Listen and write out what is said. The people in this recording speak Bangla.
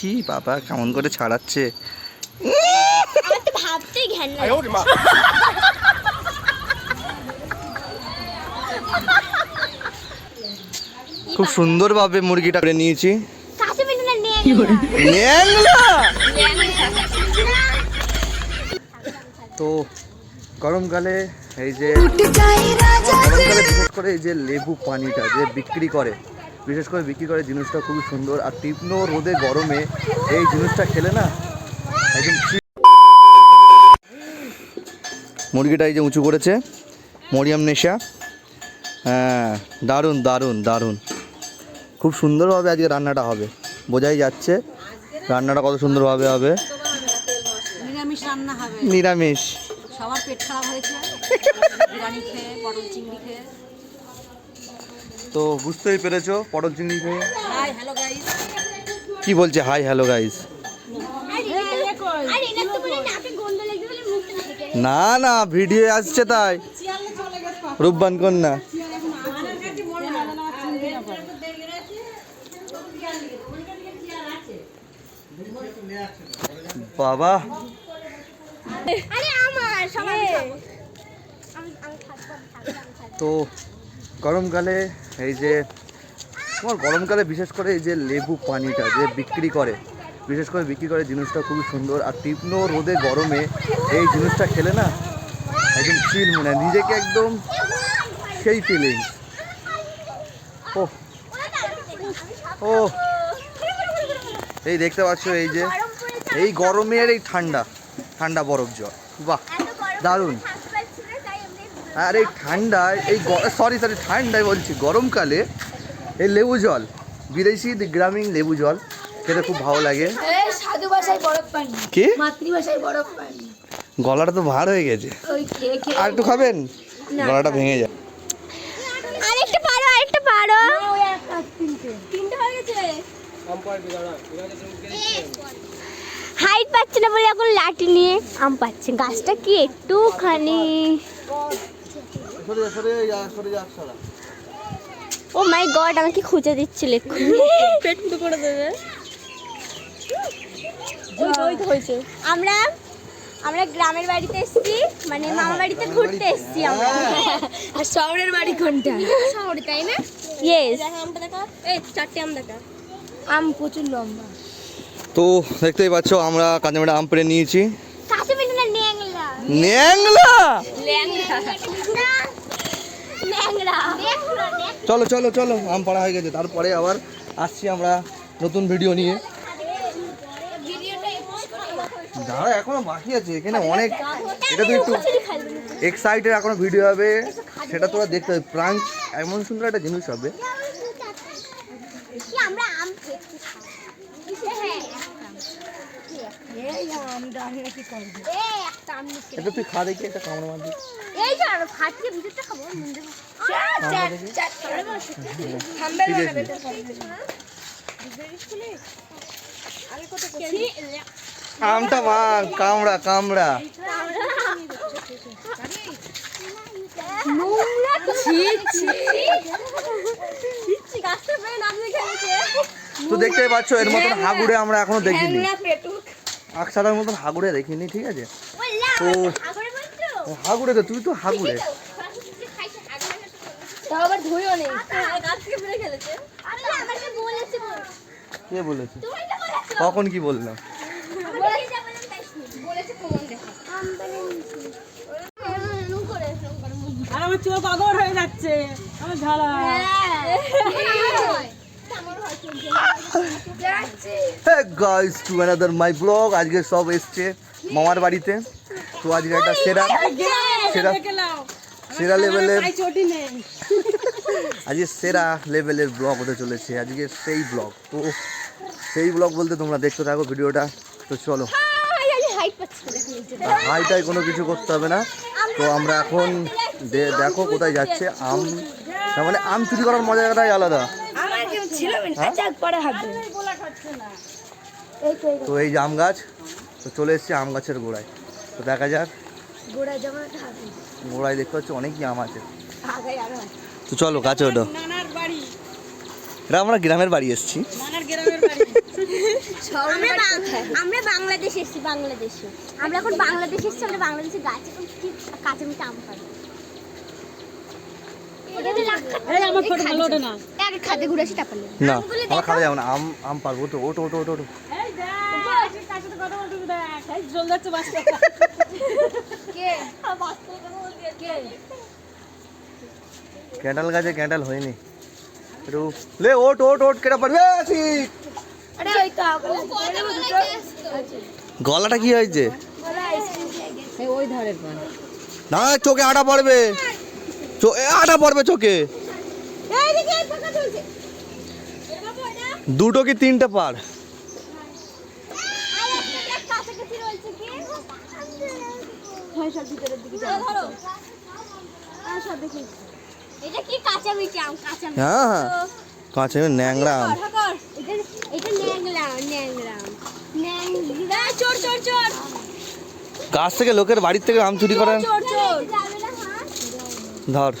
ছি বাবা কেমন করে ছাড়াচ্ছে। আমার তো ভাবতেই ঘ্যান খুব সুন্দরভাবে মুরগিটা করে নিয়েছি। কাছে পেলে না নিয়ে ন্যাংলা! তো গরমকালে এই যে গরমকালে বিশেষ করে এই যে লেবু পানিটা যে বিক্রি করে বিশেষ করে বিক্রি করে জিনিসটা খুবই সুন্দর আর তীক্ষ্ণ রোদে গরমে এই জিনিসটা খেলে না একদম মুরগিটা এই যে উঁচু করেছে মরিয়াম নেশা। হ্যাঁ দারুণ দারুণ দারুণ। খুব সুন্দরভাবে আজকে রান্নাটা হবে। বোঝাই যাচ্ছে রান্নাটা কত সুন্দরভাবে হবে। নিরামিষ রান্না হবে। নিরামিষ। সবার পেট খারাপ হয়েছে। বিরিয়ানি খেয়ে পটল চিংড়ি খেয়ে। তো বুঝতেই পেরেছ পটল চিংড়ি খেয়ে? হাই হ্যালো গাইস কি বলছে হাই হ্যালো গাইস না না ভিডিও আসছে তাই। রূপবান কন্যা। বাবা। তো গরমকালে এই যে তোমার গরমকালে বিশেষ করে এই যে লেবু পানিটা যে বিক্রি করে বিশেষ করে বিক্রি করে জিনিসটা খুবই সুন্দর আর তীক্ষ্ণ রোদে গরমে এই জিনিসটা খেলে না একদম চিল মনে হয় নিজেকে একদম সেই ফিলিং ও ও এই দেখতে পাচ্ছ এই যে এই গরমের এই ঠান্ডা ঠান্ডা বরফ জল বাহ দারুণ থাকতে পারছি না তাই আমি আর এই ঠান্ডায় এই সরি সরি ঠান্ডায় বলছি গরমকালে এই লেবু জল বিদেশি গ্রামীণ লেবু জল খেতে খুব ভালো লাগে। সাধু ভাষায় বরফ পানি কি? মাতৃভাষায় বরফ পানি গলাটা তো ভার হয়ে গেছে। আর একটু খাবেন? গলাটা ভেঙে যায়। আরেকটা পারো আরেকটা পারো। ওই একটা তিনটে তিনটে হয়ে গেছে হাইট পাচ্ছে না বলে এখন লাঠি নিয়ে আম পাচ্ছে। গাছটা কি একটুখানি? ও মাই গড আমাকে খুঁজে দিচ্ছিল পেট ফুটো করে দেবে আমরা আমরা গ্রামের বাড়িতে এসেছি মানে মামা বাড়িতে ঘুরতে এসেছি আমরা। আর শহরের বাড়ি কোনটা? শহরে তাই না? ইয়েস আমটা দেখা এই চারটে আম দেখা। আম প্রচুর লম্বা। তো দেখতেই পাচ্ছ আমরা কাঁচামেটা আম পেড়ে নিয়েছি। পেলে না ন্যাংলা। ন্যাংলা? ন্যাংড়া চলো চলো চলো আম পাড়া হয়ে গেছে। তারপরে আবার আসছি আমরা নতুন ভিডিও নিয়ে। দাঁড়া এখনও বাকি আছে এখানে অনেক এটা তো একটু এক্সাইটেড এখনও ভিডিও হবে। সেটা তোরা দেখতে হবে। প্রাঙ্ক এমন সুন্দর একটা জিনিস হবে। কি আমরা হ্যাঁ এটা তুই খা দেখি একটা কামড় মার দেখি। এই যে আর ফাটিয়ে ভিতরটা খাব। আমটা মার কামড়া কামড়া নোংরা ছি ছি ছি গাছটা পেয়ে নামিয়ে খেলেছে তো দেখতেই পাচ্ছ এর মতন হাগুড়ে আমরা এখনও দেখিনি আকসাদার মতন হাগুড়ে দেখিনি ঠিক আছে তো হাগুড়ে। তো তুই তো হাগুড়ে কে বলেছে? তুমি তো বলেছ। কখন কি বললাম? আর আমার চোখ অগর হয়ে যাচ্ছে। আমার ঝালা। Guys to another my blog আজকে সব এসছে মামার বাড়িতে। তো আজকে একটা সেরা সেরা সেরা লেভেলের আজকে সেরা লেভেলের ব্লগ হতে চলেছে আজকে সেই ব্লগ তো সেই ব্লগ বলতে তোমরা দেখতে থাকো ভিডিওটা তো চলো। হাইটাই কোনো কিছু করতে হবে না। তো আমরা এখন দে- দেখো কোথায় যাচ্ছে আম তার মানে আম চুরি করার মজাটাই আলাদা। হবে তো এই যে আম গাছ তো চলে এসেছে আম গাছের গোড়ায়। তো দেখা যাক। গোড়ায় দেখতে পাচ্ছি অনেকই আম আছে। তো চলো কাছে ওটো এটা আমরা গ্রামের বাড়ি এসেছি। নানার আমরা বাংলাদেশ এসেছি বাংলাদেশে। আমরা এখন বাংলাদেশ এসেছি আমরা বাংলাদেশে গাছ এখন কাঁচা মিঠা আম পাবো ওঠে আমার খাওয়া যাবে না। আম আম পারব তো। ওটো ওটো ওটো ওটো এই দেখ কার সাথে কথা বলতে দেখ এই জল যাচ্ছে বাসটা কে কে ক্যান্ডাল গাছে ক্যান্ডাল হয়নি। লে ওট ওট ওট কেটা পারবে। ওই তো গলাটা কি হয়েছে? না চোখে আটা পড়বে। চো- আটা পড়বে চোখে। এইদিকে ফাঁকা চলছে দুটো কি তিনটে পার আর একটা দেখ কাছাকাছি রয়েছে কি হয় সব ভিতরের দিকে ধরো সব দেখি এটা কি কাঁচা মিঠা আম? কাঁচা মিঠা হ্যাঁ হ্যাঁ। কাঁচা ন্যাংরা আম। এটা এটা ন্যাংরা ন্যাংরা ন্যাংরা চোর চোর চোর। গাছ থেকে লোকের বাড়ির থেকে আম চুরি করেন। হাত ধর।